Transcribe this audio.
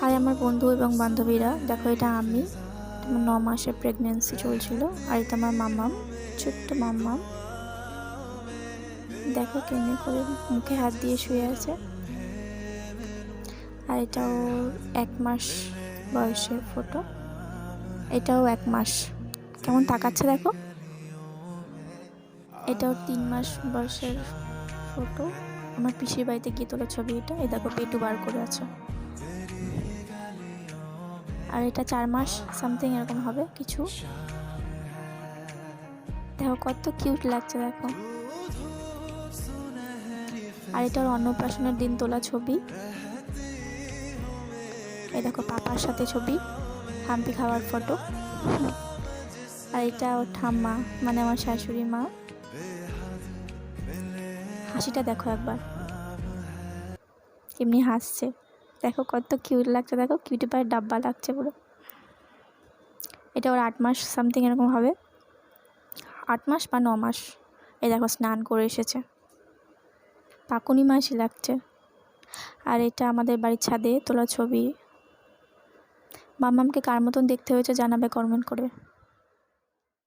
High আমার বন্ধু এবং বান্ধবীরা। দেখো, এটা আমি। আমার ন মাসের প্রেগনেন্সি চলছিল আর এটা আমার মাম্মাম ছোট্ট মাম্মাম দেখো কেমনি করে মুখে হাত দিয়ে শুয়ে আছে। আর এটাও এক মাস বয়সের ফটো এটাও এক মাস। কেমন তাকাচ্ছে দেখো। এটাও তিন মাস বয়সের ফটো আমার পিসির বাড়িতে গিয়ে তোলা ছবি এটা। এই দেখো, পেটু বার করে আছে। আর এটা চার মাস সামথিং এরকম হবে, কিছু। দেখো, কত কিউট লাগছে, দেখো। আর এটা অন্নপ্রাশনের দিন তোলা ছবি। এই দেখো, পাপার সাথে ছবি, হাম্পি খাওয়ার ফটো আর এটা ওর ঠাম্মা মানে আমার শাশুড়ি মা। হাসিটা দেখো একবার। এমনি হাসছে। দেখো কত কিউট লাগছে, দেখো কিউটি পায়ের ডাব্বা লাগছে পুরো। এটা ওর আট মাস সামথিং এরকম হবে। আট মাস বা ন মাস? এই দেখো স্নান করে এসেছে। পাকুনি মাসই লাগছে। আর এটা আমাদের বাড়ির ছাদে তোলা ছবি। মাম্মামকে কার মতন দেখতে হয়েছে জানাবে কমেন্ট করে।